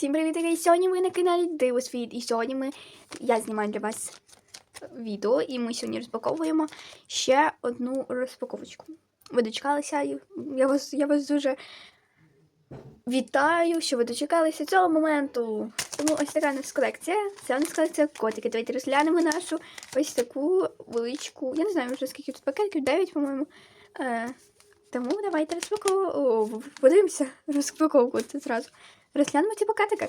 Всім привіт! І сьогодні ви на каналі Дивосвіт. І сьогодні ми я знімаю для вас відео, і ми сьогодні розпаковуємо ще одну розпаковочку. Ви дочекалися? Я вас, я вас дуже вітаю, що ви дочекалися цього моменту. Тому ось така нас колекція. Це у нас колекція котики. Давайте розглянемо нашу ось таку величку. Я не знаю вже скільки тут пакетів, 9, по-моєму. Е, тому давайте розпаковуємо. Подивимося розпаковку зразу. Розглянемо ці пакетики.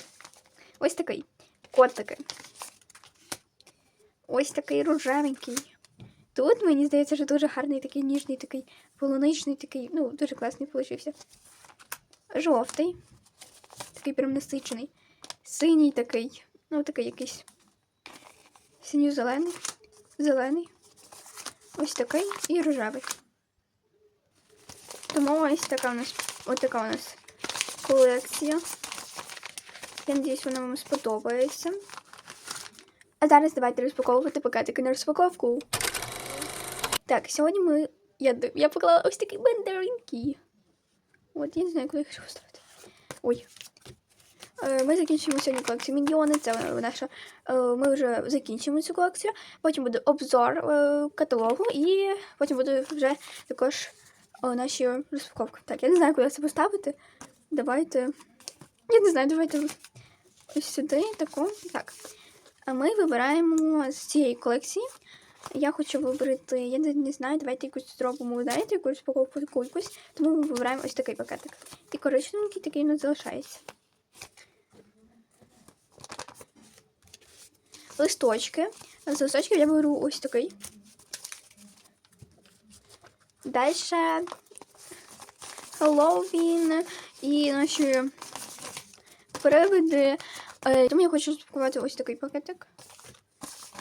Ось такий. Котики. Ось такий рожевенький. Тут, мені здається, що дуже гарний такий ніжний, такий полуничний, такий, ну, дуже класний получився. Жовтий. Такий прям насичений. Синій такий. Ну, такий якийсь. Синьо-зелений. Зелений. Ось такий і рожевий. Тому ось така у нас ось така у нас колекція. Я надіюсь, вона вам сподобається. А зараз давайте розпаковувати пакетики на розпаковку. Так, сьогодні ми. Я, я поклала ось такі бендеринки. От, я не знаю, куди їх поставити. Ой. Е, Ми закінчимо сьогодні колекцію Міньйони. Це наша. е, Ми вже закінчимо цю колекцію. Потім буде обзор е, каталогу, і потім буде вже також наші розпаковки. Так, я не знаю, куди це поставити. Давайте. Я не знаю, давайте ось сюди таку. Так. Ми вибираємо з цієї колекції. Я хочу вибрати, я не, не знаю, давайте якусь зробимо, знаєте, якусь упаковку таку якусь. Тому ми вибираємо ось такий пакетик. І коричневенький такий нас залишається. Листочки. З листочків я беру ось такий. Далі Хеллоуін і наші привиди. Е, Тому я хочу розпакувати ось такий пакетик.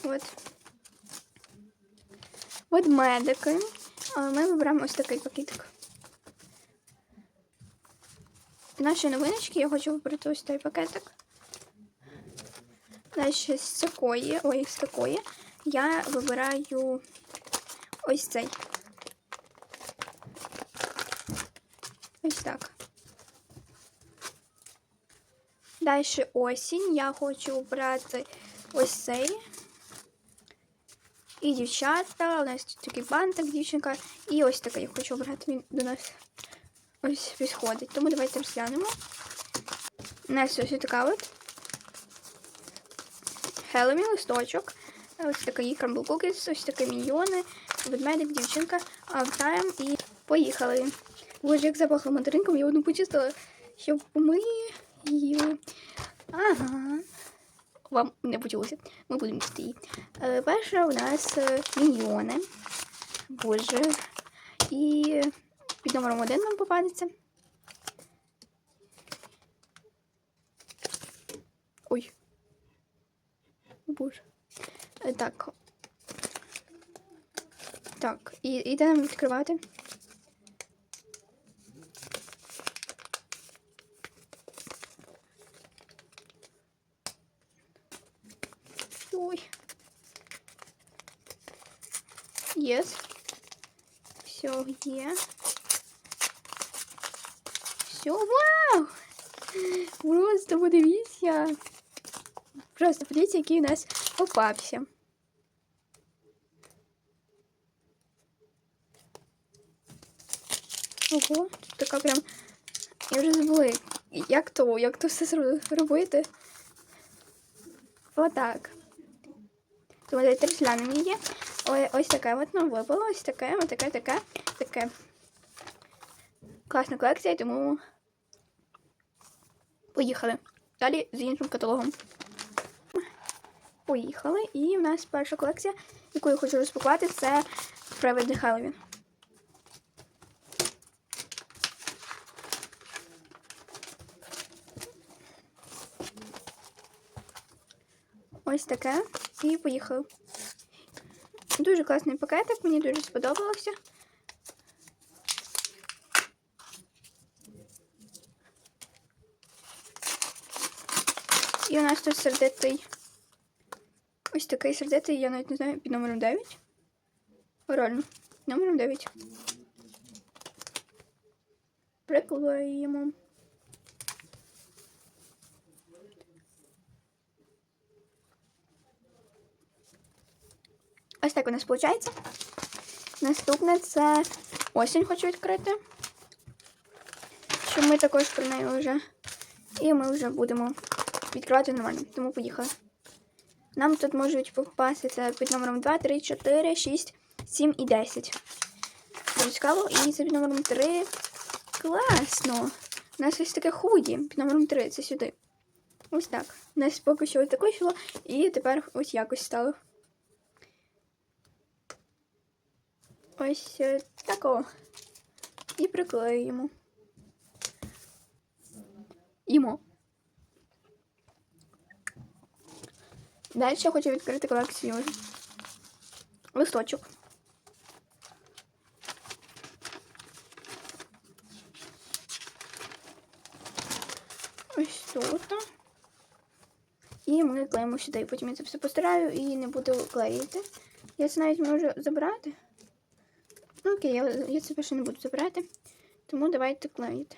От. Ведмедики. А Ми виберемо ось такий пакетик. Наші новиночки я хочу вибрати ось той пакетик. Далі з такої, ой, з такої я вибираю ось цей. Ось так. Далі осінь. Я хочу обрати ось цей. І дівчата. У нас тут такий бантик, дівчинка. І ось такий я хочу обрати. Він до нас ось підходить. Тому давайте розглянемо. У нас ось така от. Хеллоуін листочок. Ось такий Crumble Cookies, ось такі міньйони, ведмедик, дівчинка, автайм і поїхали. Боже, як запахло мандаринком, я одну почистила, щоб ми Ага. Вам не почулося. Ми будемо їсти її. Е, перша у нас е, міньйони. Боже. І під номером один нам попадеться. Ой. Боже. Е, Так. Так, і йдемо відкривати. Ой. Єс. Все є. Все, вау! Просто подивіться. Просто подивіться, який у нас попався. Ого, тут така прям. Я вже забула, як то, як то все зро- робити. Отак. Давайте розглянемо її. Ой, ось таке от нам випало, ось таке, ось таке, таке, таке. Класна колекція, тому поїхали. Далі з іншим каталогом. Поїхали. І в нас перша колекція, яку я хочу розпакувати, це Привидний Хеллоуін. Ось таке. І поїхали. Дуже класний пакетик, мені дуже сподобалося. І у нас тут сердитий. Ось такий сердитий, я навіть не знаю, під номером 9. Реально, номером 9. Приклеїмо. Так у нас виходить. Наступне це осінь хочу відкрити. Що ми також про неї вже. І ми вже будемо відкривати нормально. Тому поїхали. Нам тут можуть попастися під номером 2, 3, 4, 6, 7 і 10. Дуже цікаво. І це під номером 3. Класно! У нас ось таке худі під номером 3. Це сюди. Ось так. У нас поки що ось таке йшло, і тепер ось якось стало. Ось е, такого. І приклеїмо. Їмо. Далі я хочу відкрити колекцію листочок. Ось тут. І ми клеїмо сюди. Потім я це все постираю і не буду клеїти. Я це навіть можу забрати. Окей, я, я це більше не буду забирати. Тому давайте клеїти.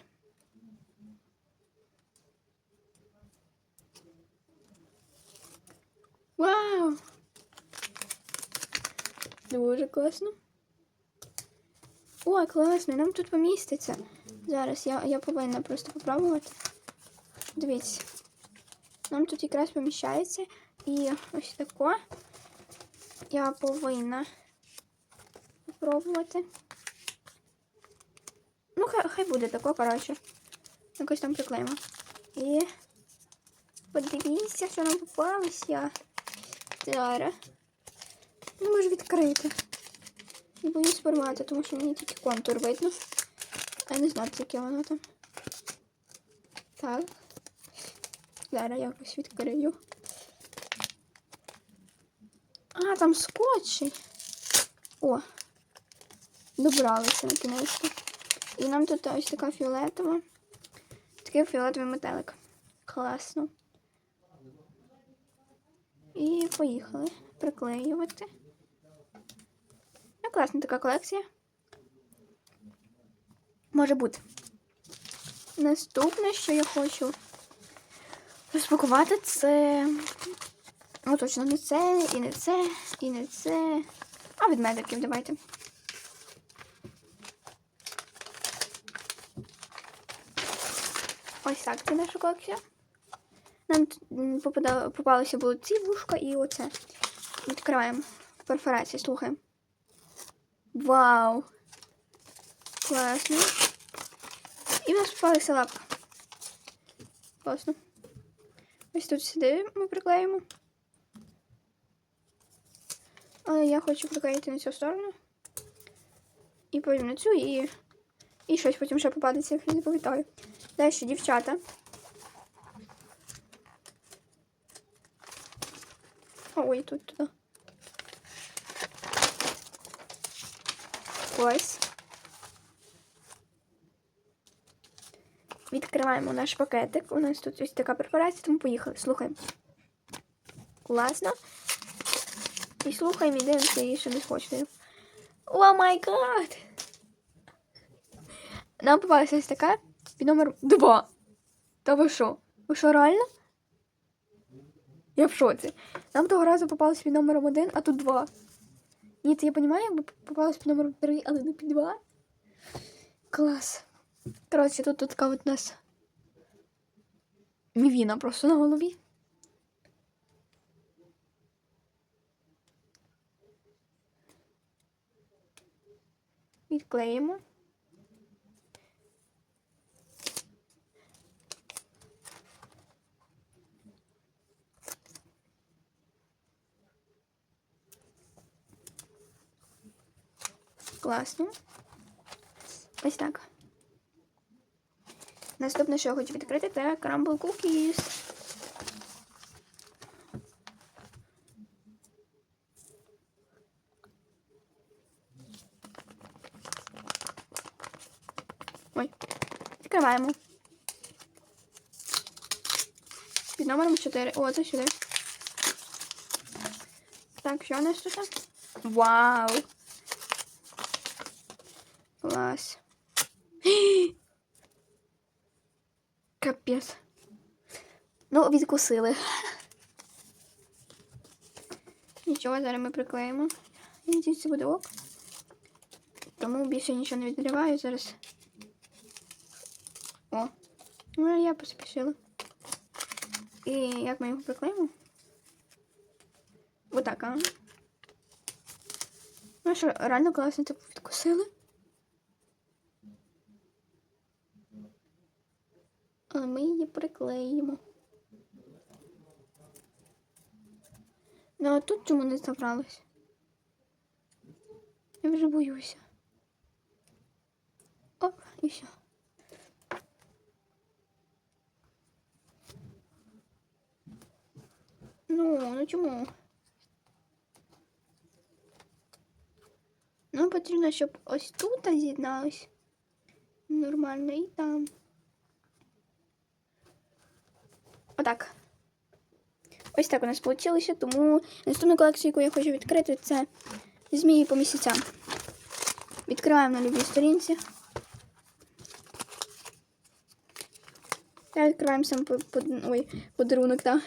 Вау! Дуже класно. О, класно, нам тут поміститься. Зараз я, я повинна просто попробувати. Дивіться. Нам тут якраз поміщається. І ось тако. Я повинна спробувати. Ну, хай, хай буде тако, коротше. Якось там приклеїмо. І подивіться, що нам попалося. Зараз. Не можу відкрити. Не боюсь формати, тому що мені тільки контур видно. А я не знаю, яке воно там. Так. Зараз якось відкрию. А, там скотчі. О, добралися на кінець. І нам тут ось така фіолетова. Такий фіолетовий метелик. Класно. І поїхали приклеювати. Ну, класна така колекція. Може бути. Наступне, що я хочу розпакувати, це. Ну, точно не це, і не це, і не це. А від медиків давайте. Так це наша колекція. Нам тут, м, попада- попалися були ці вушка і оце. Відкриваємо. Перфорації, слухаємо. Вау! Класно. І в нас попалася лапка. Класно. Ось тут сюди ми приклеїмо. Але я хочу приклеїти на цю сторону. І потім на цю і. І щось потім ще попадеться, як я не пам'ятаю. Далі дівчата. Ой, тут туди. Ось. Відкриваємо наш пакетик. У нас тут ось така препарація, тому поїхали. Слухаємо. Класно. І слухаємо, і дивимося, і ще не хочемо. О май гад! Нам попалася ось така під номер 2. Та ви що? Ви що, реально? Я в шоці. Нам того разу попалось під номером 1, а тут 2. Ні, це я розумію, якби попалось під номером 3, але не під 2. Клас. Коротше, тут, тут така от у нас мівіна просто на голові. Відклеїмо. Класно. Ось так. Наступне, що я хочу відкрити, це Crumble Cookies. Ой, відкриваємо. Під номером 4. О, це сюди. Так, що у нас тут? Вау! Клас. Капець. Ну, відкусили. Нічого, зараз ми приклеїмо. Я надіюсь, це буде ок. Тому більше нічого не відриваю зараз. О, ну я поспішила. І як ми його приклеїмо? Отак, а. Ну що, реально класно типу відкусили. Але ми її приклеїмо. Ну а тут чому не забралось? Я вже боюся. Оп, і все. Ну, ну чому? Нам потрібно, щоб ось тут з'єдналось. Нормально і там. Отак. Ось так у нас вийшло, тому наступну колекцію, яку я хочу відкрити, це змії по місяцям. Відкриваємо на любій сторінці. Та відкриваємо сам подарунок, так.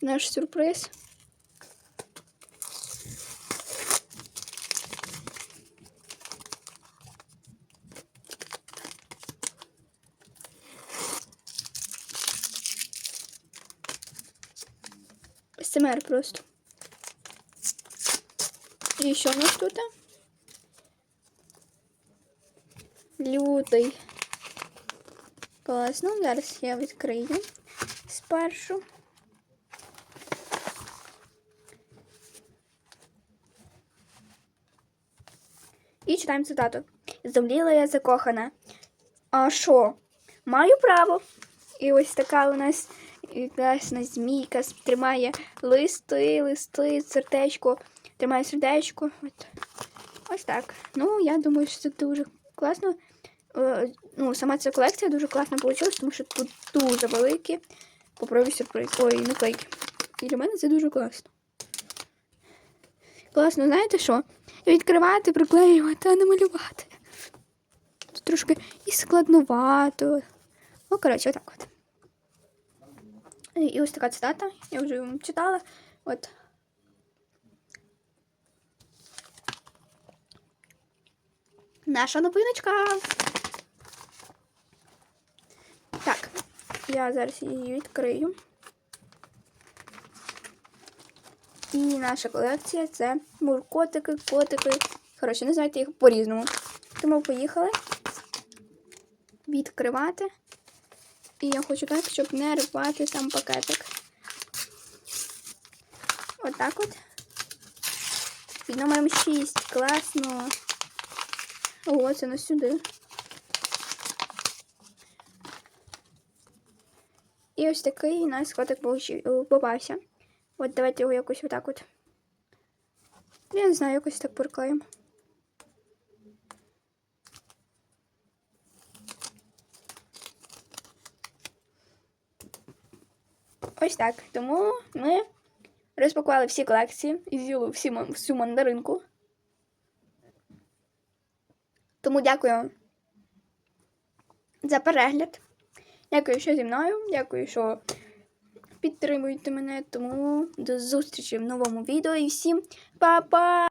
Наш сюрприз. СМР просто. І що у нас тут? Лютий. Класно, зараз я відкрию спершу. І читаємо цитату. Зомліла я закохана. А що? Маю право. І ось така у нас красна змійка тримає листи, листи, сердечко, тримає сердечко. От. Ось так. Ну, я думаю, що це дуже класно. Е, Ну, сама ця колекція дуже класно вийшла, тому що тут дуже великі попробуй сюрприз. Ой, наклейки. І для мене це дуже класно. Класно, знаєте що? Відкривати, приклеювати, а не малювати. Тут трошки і складновато. Ну, коротше, отак от. І ось така цитата, я вже вам читала. От. Наша новиночка. Так, я зараз її відкрию. І наша колекція це муркотики, котики. Коротше, називайте їх по-різному. Тому поїхали відкривати. І я хочу так, щоб не рвати сам пакетик. Отак от. Під номером 6. Класно. О, це на сюди. І ось такий у нас котик попався. От давайте його якось отак от. Я не знаю, якось так поркаємо. Ось так. Тому ми розпакували всі колекції і з'їли всю мандаринку. Тому дякую за перегляд. Дякую, що зі мною. Дякую, що підтримуєте мене. Тому до зустрічі в новому відео і всім па-па!